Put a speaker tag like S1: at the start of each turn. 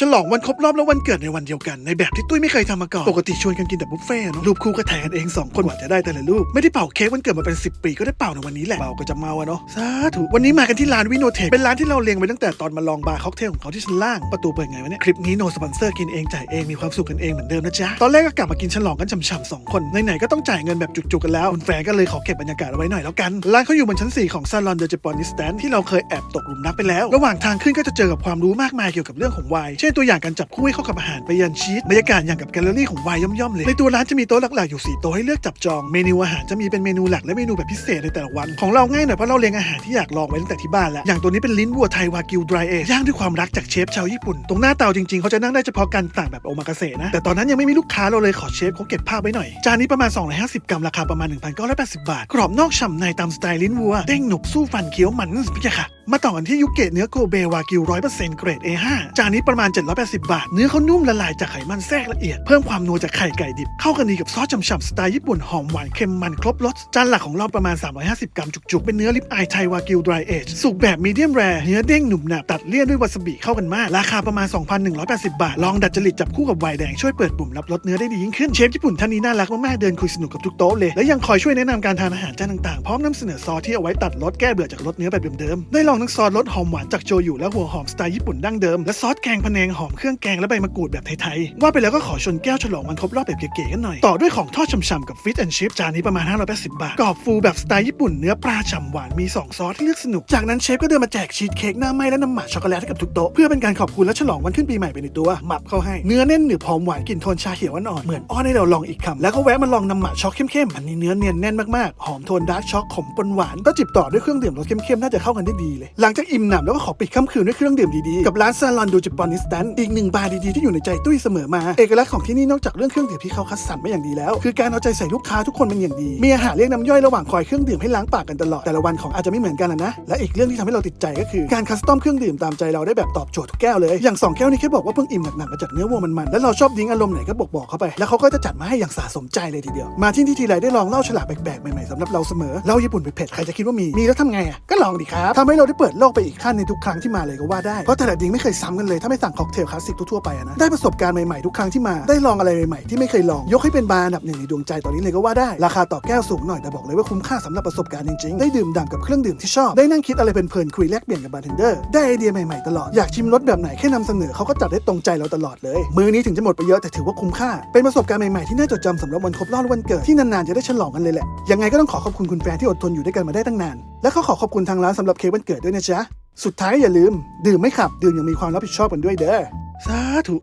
S1: ฉลองวันครบรอบและวันเกิดในวันเดียวกันในแบบที่ตุ้ยไม่เคยทำมาก่อนปกติชวนกันกินแต่บุฟเฟ่ต์เนอะรูปคู่ก็ถ่ายกันเองสองคนกว่าจะได้แต่ละรูปไม่ได้เป่าเค้กวันเกิดมาเป็น 10 ปีก็ได้เป่าในวันนี้แหละเป่าก็จะเมาอะเนาะสาธุวันนี้มากันที่ร้านวิโนเทคเป็นร้านที่เราเลียงไว้ตั้งแต่ตอนมาลองบาร์ค็อกเทลของเขาที่ชั้นล่างประตูเปิดไงวะเนี่ยคลิปนี้โนสปอนเซอร์กินเองจ่ายเองมีความสุขกันเองเหมือนเดิมนะจ๊ะตอนแรกก็กลับมากินฉลองกันฉ่ำๆสองคนไหนๆก็ต้องจ่ายเงินแบบจุกๆกันแล้วคุณแฟนก็เลยขอเก็บบรรยากาศเอาไว้หน่อยแล้วกันร้านเขาอยู่บนชั้น 4 ของซาลอนเดอ j จ p ป n นิสแตนที่เราเคยแอบตกหลุมรักไปแล้ว ระหว่างทางขึ้นก็จะเจอกับความรู้มากมายเกี่ยวกับเรื่องของไวน์เช่นตัวอย่างการจับคู่ให้เข้ากับอาหารไปยันชีสบรรยากาศอย่างกับแกลเลอรี่ของวน์ย่อมๆเลยในตัวร้านจะมีโต๊ะหลักๆอยู่4โต๊ะให้เลือกจับจองเมนูอาหารจะมีเป็นเมนูหลักและเมนูแบบพิเศษในแต่ละวันของเราง่ายหน่อยเพราะเราเรียงอาหารที่อยากลองไว้ตั้งแต่ที่บ้านแล้วอย่างตัวนี้เป็นลิ้นวัวไทยวากิวดรายเอย่างด้วยความรักจากเชฟชาวญี่ปุ่น ตรงหน้าเตาจริงๆ เขาจะนั่งได้เฉพาะการต่างแบบโอมากาเสะนะ แต่ตอนนั้นยังไม่มีลูกค้าเราเลยขอเชฟเขาเก็บภาพไว้หน่อย จานนี้ประมาณ 250 กรัม ราคาประมาณ 1,980 บาท กรอบนอกฉ่ำในตามสไตล์ลิ้นวัว เด้งหนุบสู้ฟันเคี้ยวมันพี่ค่ะมาต่อกันที่ยุเกะเนื้อโกเบวากิว100%เกรด A5 จานนี้ประมาณ 780 บาท เนื้อเขานุ่มละลายจากไขมันแทรกละเอียด เพิ่มความนัวจากไข่ไก่ดิบ เข้ากันดีกับซอสฉ่ำๆสไตล์ญี่ปุ่นหอมหวานเค็มมันครบรส จานหลักของเราประมาณ 350 กรัมจุกๆ เป็นเนื้อลิปอายไทยวากิวดรายเอจสุกแบบมีเดียมแรร์เนื้อเด้งหนุ่มหนาตัดเลี่ยนด้วยวาซาบิเข้ากันมาก ราคาประมาณ 2,180 บาท ลองดัดจริตจับคู่กับไวน์แดงช่วยเปิดปุ่มรับรสเนื้อได้ดียิ่งขึ้น เชฟญี่ปุ่นท่านนี้น่ารักมากๆ เดินคุยสนุกกับทุกโต๊ะเลย และยังคอยช่วยแนะนำการทานอาหารจานต่างๆ พร้อมนำเสนอซอสที่เอาไว้ตัดรสแก้เบื่อจากรสเนื้อแบบเดิมๆได้ลองทั้งซอสรสหอมหวานจากโจยุและหัวหอมสไตล์ญี่ปุ่นดั้งเดิม และซอสแกงพะแนงหอมเครื่องแกงและใบมะกรูดแบบไทยๆ ว่าไปแล้วก็ขอชนแก้วฉลองวันครบรอบแบบเก๋ๆกันหน่อย ต่อด้วยของทอดฉ่ำๆกับฟิตแอนชิพจานนี้ประมาณ 580 บาทกรอบฟูแบบสไตล์ญี่ปุ่นเนื้อปลาฉ่ำหวานมี 2 ซอสที่เลือกสนุก จากนั้นเชฟก็เดินมาแจกชีสเค้กหน้าไหม้และน้ำหมักช็อกโกแลตให้กับทุกโต๊ะเพื่อเป็นการขอบคุณและฉลองวันขึ้นปีใหม่ไปในตัวหมับเข้าให้เนื้อแน่นหนึบหอมหวานกลิ่นโทนชาเขียวอ่อนเหมือนอ้อนให้เราลองอีกคำแล้วก็แวะมาลองน้ำหมักช็อกเข้มๆอันนี้เนื้อเนียนแน่นมากๆหอมโทนดาร์กช็อกขมปนหวานก็จิบต่อด้วยเครื่องดื่มรสเข้มๆน่าจะเข้ากันได้ดีเลยหลังจากอิ่มหนำแล้วก็ขอปิดค่ำคืนด้วยเครื่องดื่มดีๆ กับร้านซาลอนดูจิปอนิสแตนอีกหนึ่งบาร์ดีๆที่อยู่ในใจตุ้ยเสมอมา เอกลักษณ์ของที่นี่นอกจากเรื่องเครื่องดื่มที่เขาคัดสรรมาอย่างดีแล้ว คือการเอาใจใส่ลูกค้าทุกคนเป็นอย่างดี มีอาหารเรียกน้ำย่อยระหว่างคอยเครื่องดื่มให้ล้างปากกันตลอดแต่ละวันของอาจจะไม่เหมือนกันนะนะและอีกเรื่องที่ทำให้เราติดใจก็คือ การคัสตอมเครื่องดื่มตามใจเราได้แบบตอบโจทย์ทุกแก้วเลยอย่างสองแก้วนี้แค่บอกว่าเพิ่งอิ่มหนักๆมาจากเนื้อวัวมันๆแล้วเราชอบดิ้งอารมณ์ไหนก็บอกบอกเขาไปแล้วเขาก็จะจัดมาให้อย่างสะสมใจเลยทีเดียวมาที่นี่ทีไรได้ลองเหล้าฉลากแปลกๆใหม่ๆสำหรับเราเสมอเล้าญี่ปุ่นเผ็ดๆใครจะคิดว่ามีมีแล้วทำไงอะก็ลองดิครับทำให้เราได้เปิดโลกไปอีกขั้นในทุกครั้งที่มาเลยก็ว่าได้ เพราะแต่ละดิ้งไม่เคยซ้ำกันเลยถ้าไม่สั่งค็อกเทลคลาสสิกทั่วไปนะได้ประสบการณ์ใหม่ๆทุกครั้งที่มาได้ลองอะไรใหม่ๆที่ไม่เคยลองยกให้เป็นบาร์อันดับหนึ่งในดวงใจตอนนี้เลยก็ว่าได้ราคาต่อแก้วสูงหน่อยแต่บอกเลยว่าคุ้มค่าสำหรับประสบการณ์จริงๆได้ดื่มด่ำกับเครื่องดื่มที่ชอบได้นั่งคิดอะไรเพลินๆคุยแลกเปลี่ยนกับบาร์เทนเดอร์ได้ไอเดียใหม่ๆตลอดอยากชิมรสแบบไหนแค่นำเสนอเขาก็จัดได้ตรงใจเราตลอดเลย มือนี้ถึงจะหมดไปเยอะแต่ถือว่าคุ้มค่าเป็นประสบการณ์ใหม่ๆที่น่าจดจำสำหรับวันครบรอบวันเกิดที่นานๆจะได้ฉลองกันเลยแหละยังไงก็ต้องขอขอบคุณคุณแฟนที่อดทนอยู่ด้วยกันมาได้ตั้งนาน และเขาขอขอบคุณทางร้านสำหรับเค้กวันเกิดด้วยนะจ๊ะ สุดท้ายอย่าลืม ดื่มไม่ขับ ดื่มอย่างมีความรับผิดชอบกันด้วยเด้อ สาธุ